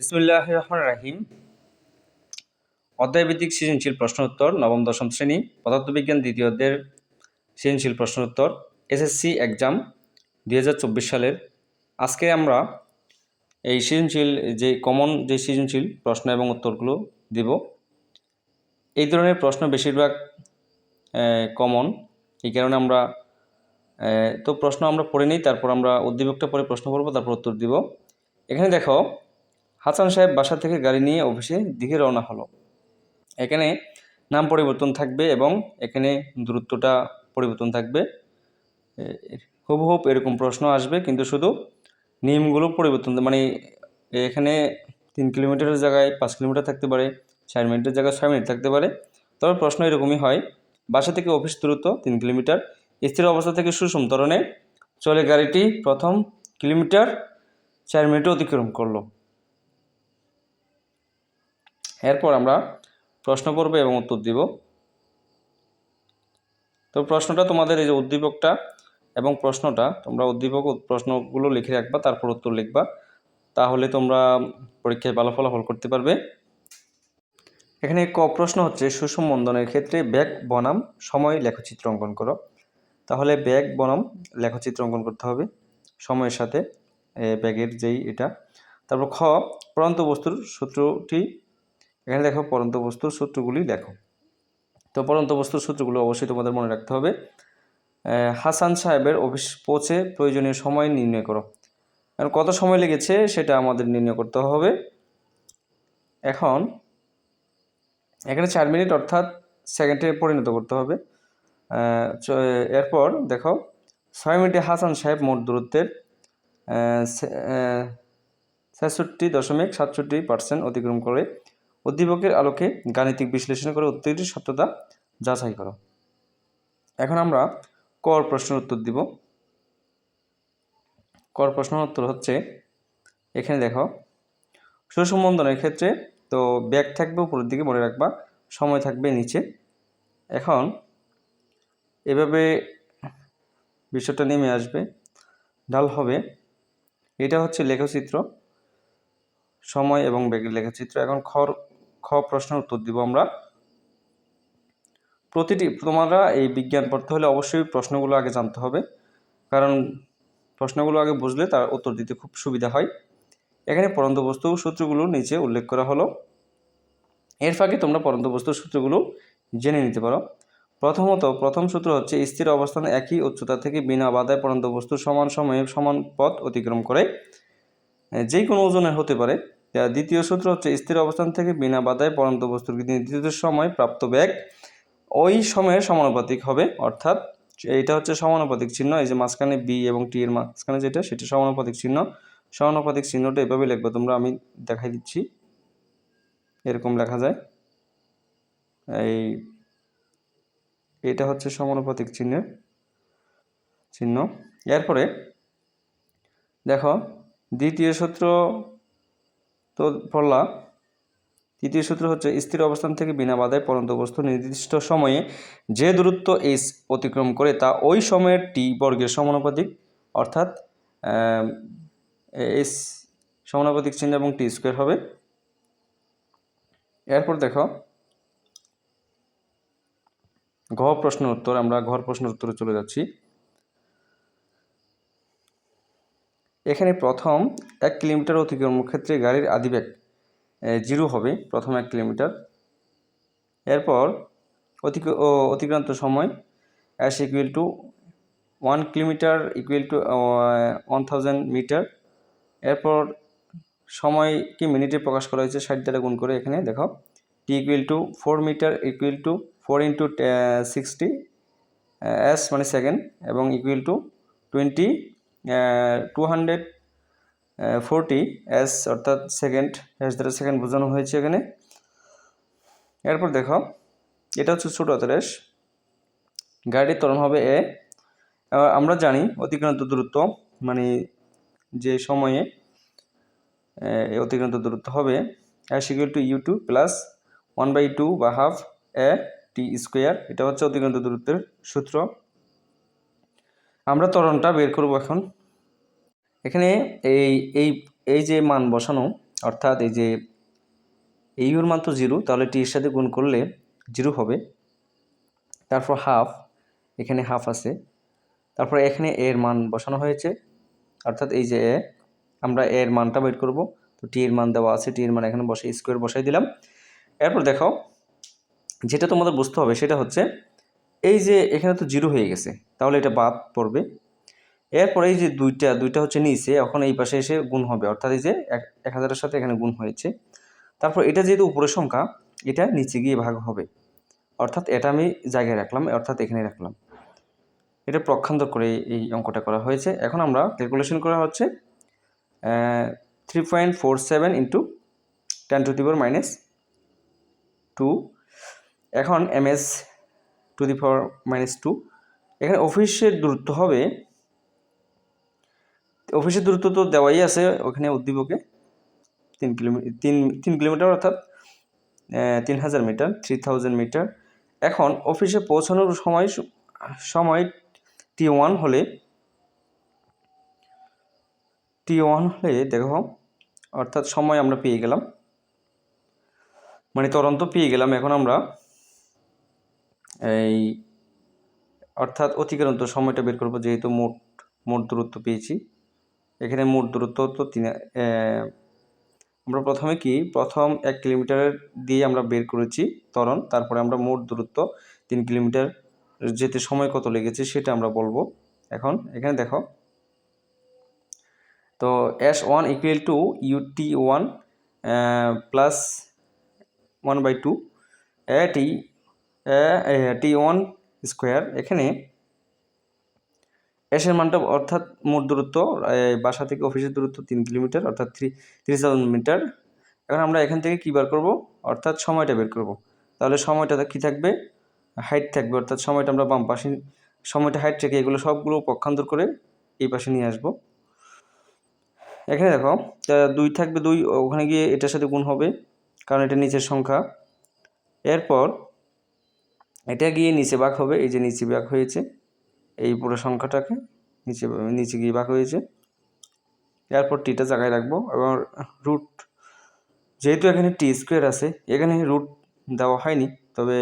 বিসমুল্লাহ রহমান রাহিম অধ্যায়ভিত্তিক সৃজনশীল প্রশ্ন উত্তর, নবম, দশম শ্রেণি, পদার্থবিজ্ঞান দ্বিতীয় অধ্যায়ের সৃজনশীল প্রশ্ন উত্তর এসএসসি এক্সাম দু হাজার চব্বিশ সালের। আজকে আমরা এই সৃজনশীল, যে কমন যে সৃজনশীল প্রশ্ন এবং উত্তরগুলো দিব, এই ধরনের প্রশ্ন বেশিরভাগ কমন এই কারণে আমরা তো প্রশ্ন আমরা পড়ে নিই, তারপর আমরা উদ্দীপকটা পরে প্রশ্ন করব, তারপর উত্তর দিব। এখানে দেখো হাসান সাহেব বাসা থেকে গাড়ি নিয়ে অফিসে দিকে রওনা হলো। এখানে নাম পরিবর্তন থাকবে এবং এখানে দূরত্বটা পরিবর্তন থাকবে। হুবহুব এরকম প্রশ্ন আসবে, কিন্তু শুধু নিয়মগুলো পরিবর্তন মানে এখানে তিন কিলোমিটারের জায়গায় পাঁচ কিলোমিটার থাকতে পারে, চার মিনিটের জায়গায় ছয় মিনিট থাকতে পারে। তবে প্রশ্ন এরকমই হয়, বাসা থেকে অফিস দূরত্ব তিন কিলোমিটার, স্থির অবস্থা থেকে সুষম ত্বরণে চলে গাড়িটি প্রথম কিলোমিটার চার মিনিটে অতিক্রম করল। এরপর আমরা প্রশ্ন করব এবং উত্তর দিব। তো প্রশ্নটা তোমাদের এই যে উদ্দীপকটা এবং প্রশ্নটা, তোমরা উদ্দীপক প্রশ্নগুলো লিখে রাখবা, তারপর উত্তর লিখবা। তাহলে তোমরা পরীক্ষায় ভালো ফলাফল করতে পারবে। এখানে ক প্রশ্ন হচ্ছে সুষম বন্ধনের ক্ষেত্রে ব্যাগ বনাম, সময়, লেখচিত্র অঙ্কন করো। তাহলে ব্যাগ বনাম, লেখচিত্র অঙ্কন করতে হবে সময়ের সাথে ব্যাগের যেই এটা। তারপর খ, পরন্ত বস্তুর সূত্রটি এখানে দেখো পরন্ত বস্তুর সূত্রগুলি দেখো। তো পরন্ত বস্তুর সূত্রগুলো অবশ্যই তোমাদের মনে রাখতে হবে। হাসান সাহেবের অফিস পৌঁছে প্রয়োজনীয় সময় নির্ণয় করো। এখন কত সময় লেগেছে সেটা আমাদের নির্ণয় করতে হবে। এখন এখানে চার মিনিট অর্থাৎ সেকেন্ডে পরিণত করতে হবে। এরপর দেখো, ছয় মিনিটে হাসান সাহেব মোট দূরত্বের ছেষট্টি দশমিক সাতষট্টি পার্সেন্ট অতিক্রম করে। উদ্দীপকের আলোকে গাণিতিক বিশ্লেষণ করে উত্তরটির সত্যতা যাচাই করো। এখন আমরা কর প্রশ্নের উত্তর দিব। কর প্রশ্নের উত্তর হচ্ছে, এখানে দেখো সুসম্বন্ধনের ক্ষেত্রে তো ব্যাগ থাকবে উপরের দিকে, মনে রাখবা, সময় থাকবে নিচে। এখন এভাবে বিষয়টা নেমে আসবে, ঢাল হবে। এটা হচ্ছে লেখচিত্র, সময় এবং ব্যাগের লেখচিত্র। এখন খর খ প্রশ্নের উত্তর দিব আমরা। প্রতিটি, তোমরা এই বিজ্ঞান পড়তে হলে অবশ্যই প্রশ্নগুলো আগে জানতে হবে। কারণ প্রশ্নগুলো আগে বুঝলে তার উত্তর দিতে খুব সুবিধা হয়। এখানে পরন্ত বস্তু সূত্রগুলো নিচে উল্লেখ করা হলো। এর ফাঁকে তোমরা পরন্ত বস্তুর সূত্রগুলো জেনে নিতে পারো। প্রথমত, প্রথম সূত্র হচ্ছে, স্থির অবস্থানে একই উচ্চতা থেকে বিনা বাধায় পরন্ত বস্তু সমান সময়ে সমান পথ অতিক্রম করে। যে কোনো ওজনের হতে পারে। দ্বিতীয় সূত্র হচ্ছে, স্থির অবস্থান থেকে বিনা বাধায় পরন্ত বস্তুর নির্দিষ্ট সময় প্রাপ্ত ব্যাগ ওই সময়ের সমানুপাতিক হবে। অর্থাৎ এইটা হচ্ছে সমানুপাতিক চিহ্ন, এই যে মাঝখানে বি এবং টি এর মাঝখানে যেটা, সেটা সমানুপাতিক চিহ্ন। সমানুপাতিক চিহ্নটা এভাবে লিখব, তোমরা আমি দেখাই দিচ্ছি। এরকম লেখা যায়। এই এটা হচ্ছে সমানুপাতিক চিহ্নের চিহ্ন। এরপরে দেখো, দ্বিতীয় সূত্র তো পড়লা। তৃতীয় সূত্র হচ্ছে, স্থির অবস্থান থেকে বিনা বাধায় পরন্ত বস্তু নির্দিষ্ট সময়ে যে দূরত্ব এস অতিক্রম করে তা ওই সময়ের টি বর্গের সমানুপাতিক, অর্থাৎ এস সমানুপাতিক চিহ্ন এবং টি স্কোয়ার হবে। এরপর দেখো, ঘ প্রশ্নের উত্তর, আমরা ঘর প্রশ্নের উত্তরে চলে যাচ্ছি। এখানে প্রথম এক কিলোমিটার অতিক্রম ক্ষেত্রে গাড়ির আদিবেগ জিরো হবে, প্রথম এক কিলোমিটার। এরপর অতিক, ও অতিক্রান্ত সময় S equal to one kilometre equal to one thousand metre এরপর সময়কে মিনিটে প্রকাশ করা হয়েছে, ষাট দ্বারা গুণ করে এখানে দেখো। T equal to four metre equal to four into sixty S মানে সেকেন্ড এবং equal to twenty two hundred forty S অর্থাৎ সেকেন্ড এস দ্বারা সেকেন্ড বোঝানো হয়েছে এখানে। এরপর দেখো, এটা হচ্ছে ছোটো হাতের গাড়ির ত্বরণ হবে এ আমরা জানি অতিক্রান্ত দূরত্ব মানে যে সময়ে অতিক্রান্ত দূরত্ব হবে S equal to U T plus one by two বা হাফ এ টি স্কোয়ার এটা হচ্ছে অতিক্রান্ত দূরত্বের সূত্র। আমরা ত্বরণটা বের করব এখন। এখানে এই এই এই যে মান বসানো, অর্থাৎ এই যে এই মান তো জিরো তাহলে টি এর সাথে গুণ করলে জিরো হবে। তারপর হাফ এখানে হাফ আছে। তারপর এখানে এর মান বসানো হয়েছে। অর্থাৎ এই যে এ আমরা এর মানটা বের করব। তো টি এর মান দেওয়া আছে টি এর মান এখানে বসে স্কোয়ার বসাই দিলাম। এরপর দেখো যেটা তোমাদের বুঝতে হবে সেটা হচ্ছে এই যে এখানে তো জিরো হয়ে গেছে, তাহলে এটা বাদ পড়বে। এরপর এই যে দুইটা দুইটা হচ্ছে নিচে, এখন এই পাশে এসে গুণ হবে, অর্থাৎ এই যে এক হাজারের সাথে এখানে গুণ হয়েছে। তারপর এটা যেহেতু উপরের সংখ্যা, এটা নিচে গিয়ে ভাগ হবে। অর্থাৎ এটা আমি জায়গায় রাখলাম, অর্থাৎ এখানে রাখলাম। এটা প্রক্ষান্তর করে এই অঙ্কটা করা হয়েছে। এখন আমরা ক্যালকুলেশন করা হচ্ছে three point four seven into ten to the power minus two এখন M S to the power minus two. এখানে অফিসের দূরত্ব হবে, অফিসের দূরত্ব তো দেওয়াই আছে ওখানে উদ্দীপকে। তিন কিলোমিটার তিন তিন কিলোমিটার অর্থাৎ তিন হাজার মিটার, থ্রি থাউজেন্ড মিটার। এখন অফিসে পৌঁছানোর সময় সময় টি ওয়ান হলে, টি ওয়ান হলে দেখো, অর্থাৎ সময় আমরা পেয়ে গেলাম। মানে তরন্ত পেয়ে গেলাম। এখন আমরা এই, অর্থাৎ অতিক্রান্ত সময়টা বের করব, যেহেতু মোট মোট দূরত্ব পেয়েছি। এখানে মোট দূরত্ব তো তিন আমরা প্রথমে কি, প্রথম এক কিলোমিটার দিয়ে আমরা বের করেছি ত্বরণ, তারপরে আমরা মোট দূরত্ব তিন কিলোমিটার যেতে সময় কত লেগেছে সেটা আমরা বলব। এখন, এখানে দেখো। তো S one equal to U T one plus one by two T T one square. এখানে এসের মানটা অর্থাৎ মোট দূরত্ব বাসা থেকে অফিসের দূরত্ব তিন কিলোমিটার, অর্থাৎ থ্রি থ্রি থাউজেন্ড মিটার এখন আমরা এখান থেকে কী বার করব? অর্থাৎ সময়টা বের করব। তাহলে সময়টা কী থাকবে? হাইট থাকবে, অর্থাৎ সময়টা আমরা বাম পাশে, সময়টা হাইট থেকে এগুলো সবগুলো পক্ষান্তর করে এই পাশে নিয়ে আসব। এখানে দেখো দুই থাকবে দুই, ওখানে গিয়ে এটার সাথে গুণ হবে, কারণ এটা নিচের সংখ্যা। এরপর এটা গিয়ে নিচে ভাগ হবে, এই যে নিচে ভাগ হয়েছে, এই পুরো সংখ্যাটাকে নিচে নিচে গিয়ে ভাগ হয়েছে। এরপর টিটা জায়গায় রাখব এবং রুট যেহেতু এখানে টি স্কোয়ার আছে, এখানে রুট দেওয়া হয়নি, তবে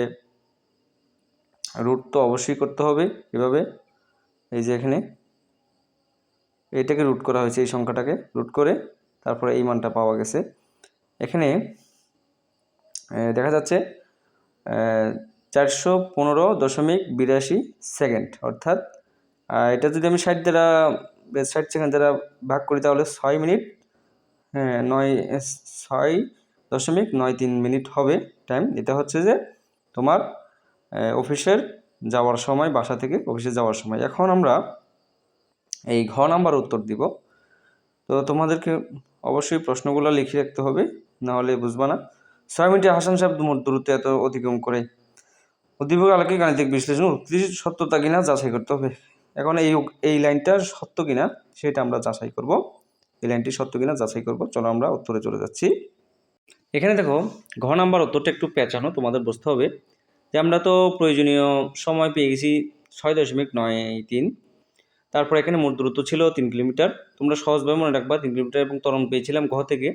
রুট তো অবশ্যই করতে হবে এভাবে, এই যে এখানে। এটাকে রুট করা হয়েছে, এই সংখ্যাটাকে রুট করে, তারপরে এই মানটা পাওয়া গেছে। এখানে দেখা যাচ্ছে চারশো পনেরো দশমিক বিরাশি সেকেন্ড, অর্থাৎ এটা যদি আমি ষাট দ্বারা ষাট সেকেন্ড দ্বারা ভাগ করি তাহলে ছয় মিনিট হ্যাঁ নয় ছয় দশমিক নয় তিন মিনিট হবে টাইম এটা হচ্ছে যে তোমার অফিসের যাওয়ার সময়, বাসা থেকে অফিসে যাওয়ার সময়। এখন আমরা এই ঘ নাম্বার উত্তর দিব। তো তোমাদেরকে অবশ্যই প্রশ্নগুলো লিখে রাখতে হবে নাহলে বুঝবা না। ছয় মিনিটে হাসান সাহেব দূরত্ব এত অতিক্রম করে উদ্দীপক আলোকে গাণিতিক বিশ্লেষণ উক্তির সত্যতা কিনা যাচাই করতে হবে। এখন এই এই লাইনটা সত্য কিনা সেটা আমরা যাচাই করব। এই লাইনটি সত্য কিনা যাচাই করব। চলো আমরা উত্তরে চলে যাচ্ছি। এখানে দেখো, ঘ নাম্বার উত্তরটা একটু পেঁচানো, তোমাদের বুঝতে হবে যে আমরা তো প্রয়োজনীয় সময় পেয়ে গেছি ছয় দশমিক নয় তিন। তারপর এখানে মোট দূরত্ব ছিল তিন কিলোমিটার। তোমরা সহজভাবে মনে রাখবা, তিন কিলোমিটার এবং ত্বরণ পেয়েছিলাম ঘ থেকে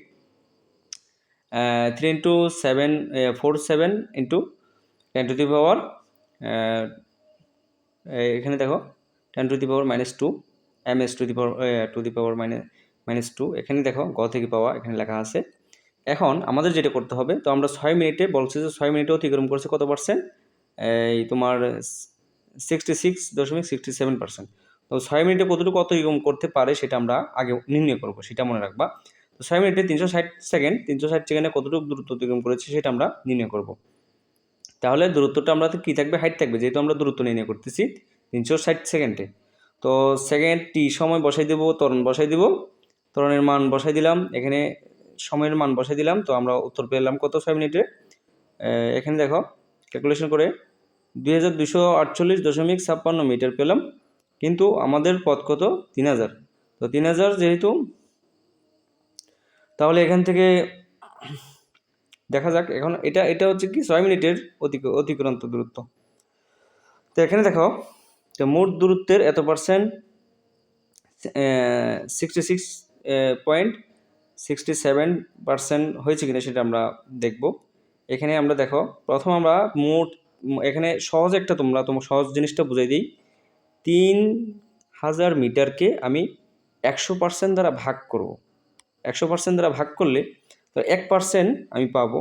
three into seven four seven into ten to the power এখানে দেখো ten to the power minus two M S to the power to the power minus minus two এখানে দেখো, গ থেকে পাওয়া এখানে লেখা আছে। এখন আমাদের যেটা করতে হবে, তো আমরা ছয় মিনিটে বলছে যে ছয় মিনিটে অতিক্রম করছে কত পার্সেন্ট এই তোমার সিক্সটি সিক্স দশমিক সিক্সটি সেভেন পার্সেন্ট তো ছয় মিনিটে কতটুকু অতিক্রম করতে পারে সেটা আমরা আগে নির্ণয় করব, সেটা মনে রাখবা। তো ছয় মিনিটে তিনশো ষাট সেকেন্ড তিনশো ষাট সেকেন্ডে কতটুকু দূরত্ব অতিক্রম করেছে সেটা আমরা নির্ণয় করব। তাহলে দূরত্বটা আমরা কী থাকবে? হাইট থাকবে, যেহেতু আমরা দূরত্ব নির্ণয় করতেছি তিনশো ষাট সেকেন্ডে। তো সেকেন্ড টি সময় বসাই দেবো, ত্বরণ বসাই দেবো। ত্বরণের মান বসাই দিলাম, এখানে সময়ের মান বসাই দিলাম। তো আমরা উত্তর পেলাম কত? ছয় মিনিটে এখানে দেখো ক্যালকুলেশন করে দুই হাজার দুশো আটচল্লিশ দশমিক ছাপ্পান্ন মিটার পেলাম। কিন্তু আমাদের পথ কত? তিন হাজার। তো তিন হাজার যেহেতু, তাহলে এখান থেকে দেখা যাক, এখন এটা এটা হচ্ছে কি, ছয় মিনিটের অতিক, অতিক্রান্ত দূরত্ব। তো এখানে দেখো, তো মোট দূরত্বের এত percent sixty six point sixty seven percent হয়েছে কিনা সেটা আমরা দেখব। এখানে আমরা দেখো, প্রথম আমরা মোট, এখানে সহজ একটা তোমরা, তোমার সহজ জিনিসটা বুঝাই দিই। তিন হাজার মিটারকে আমি একশো পার্সেন্ট দ্বারা ভাগ করব। একশো পার্সেন্ট দ্বারা ভাগ করলে তো এক পার্সেন্ট আমি পাবো।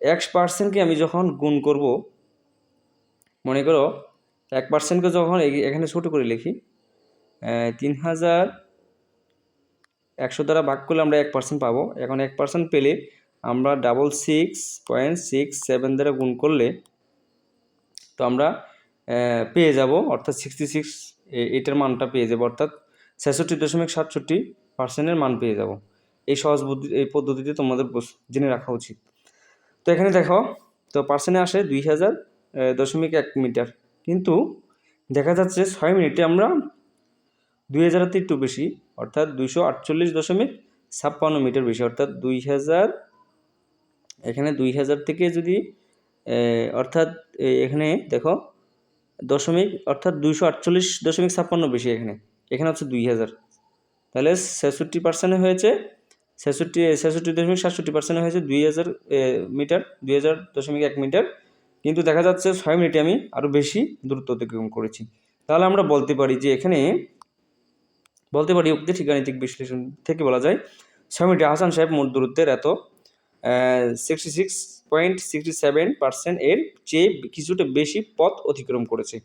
এক পার্সেন্টকে আমি যখন গুণ করব, মনে করো এক পার্সেন্টকে যখন এখানে ছোটো করে লিখি তিন হাজার একশো দ্বারা ভাগ করলে আমরা এক পার্সেন্ট পাবো। এখন এক পার্সেন্ট পেলে আমরা double six point six seven দ্বারা গুণ করলে তো আমরা পেয়ে যাব। অর্থাৎ সিক্সটি সিক্স এটার মানটা পেয়ে যাব। অর্থাৎ ছেষট্টি দশমিক সাতষট্টি পার্সেন্টের মান পেয়ে যাব। এই সহজ বুদ্ধি, এই পদ্ধতিতে তোমাদের জেনে রাখা উচিত। তো এখানে দেখো, তো পার্সেন্টে আসে দুই হাজার দশমিক এক মিটার। কিন্তু দেখা যাচ্ছে ছয় মিনিটে আমরা দুই হাজারের একটু বেশি, অর্থাৎ দুইশো আটচল্লিশ দশমিক ছাপ্পান্ন মিটার বেশি, অর্থাৎ দুই হাজার, এখানে দুই হাজার থেকে যদি অর্থাৎ এখানে দেখো, দশমিক, অর্থাৎ দুইশো আটচল্লিশ দশমিক ছাপ্পান্ন বেশি এখানে। এখানে হচ্ছে দুই হাজার। তাহলে ছেষট্টি পার্সেন্টে হয়েছে ছেষট্টি ছেষট্টি দশমিক সাতষট্টি পার্সেন্ট হয়েছে দুই হাজার মিটার, দুই হাজার দশমিক এক মিটার। কিন্তু দেখা যাচ্ছে ছয় মিনিটে আমি আরও বেশি দূরত্ব অতিক্রম করেছি। তাহলে আমরা বলতে পারি যে এখানে, বলতে পারি উক্তি ঠিকানীতিক বিশ্লেষণ থেকে বলা যায়, ছয় মিনিটে হাসান সাহেব মোট দূরত্বের এত sixty six point sixty seven percent এর চেয়ে কিছুটা বেশি পথ অতিক্রম করেছে।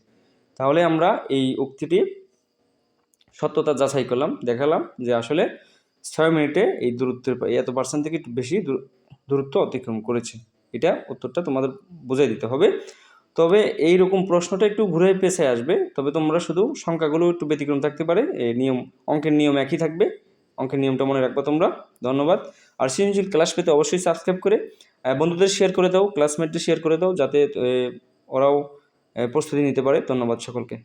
তাহলে আমরা এই উক্তিটি সত্যতা যাচাই করলাম, দেখালাম যে আসলে ছয় মিনিটে এই দূরত্বের এত পার্সেন্ট থেকে একটু বেশি দূরত্ব অতিক্রম করেছে। এটা উত্তরটা তোমাদের বুঝাই দিতে হবে। তবে এই রকম প্রশ্নটা একটু ঘুরে পেছায় আসবে। তবে তোমরা শুধু সংখ্যাগুলো একটু ব্যতিক্রম থাকতে পারে। এই নিয়ম অঙ্কের নিয়ম একই থাকবে। অঙ্কের নিয়মটা মনে রাখবে তোমরা। ধন্যবাদ। আর সৃজনশীল ক্লাস পেতে অবশ্যই সাবস্ক্রাইব করে বন্ধুদের শেয়ার করে দাও ক্লাসমেটদের শেয়ার করে দাও, যাতে ওরাও প্রস্তুতি নিতে পারে। ধন্যবাদ সকলকে।